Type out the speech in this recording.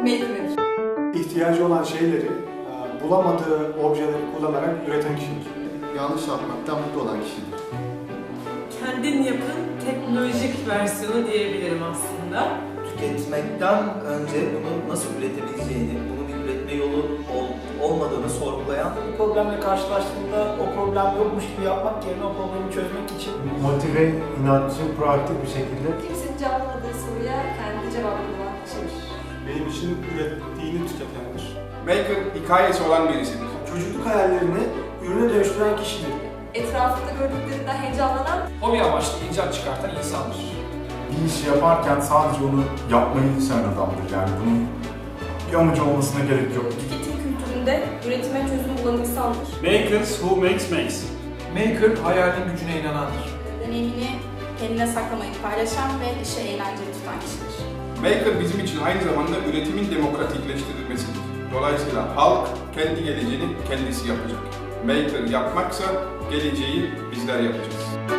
Maker. İhtiyacı olan şeyleri e, bulamadığı objeleri kullanarak üreten kişidir. Yanlış yapmaktan mutlu olan kişidir. Kendin yapın teknolojik versiyonu diyebilirim aslında. tüketmekten önce bunu nasıl üretebileceğini, bunun bir üretme yolu ol- olmadığını sorgulayan Bu problemle karşılaştığında o problem yokmuş gibi yapmak yerine o problemi çözmek için motive, inatçı, proaktif bir şekilde Kimsenin cevaplamadığı soruya İçin ürettiğini tüketendir. Maker hikayesi olan birisidir. çocukluk hayallerini ürüne dönüştüren kişidir. Etrafında gördüklerinden heyecanlanan Hobi amaçlı icat çıkartan insandır. bir işi yaparken sadece onu yapmayı seven adamdır. Yani bunun bir amacı olmasına gerek yok. tüketim kültüründe üretime çözüm bulan insandır. Makers who makes makes. Maker hayalin gücüne inanandır. deneyimini kendine saklamayı paylaşan ve işe eğlenceli tutan kişidir. Maker bizim için aynı zamanda üretimin demokratikleştirilmesidir. Dolayısıyla halk kendi geleceğini kendisi yapacak. Maker yapmaksa geleceği bizler yapacağız.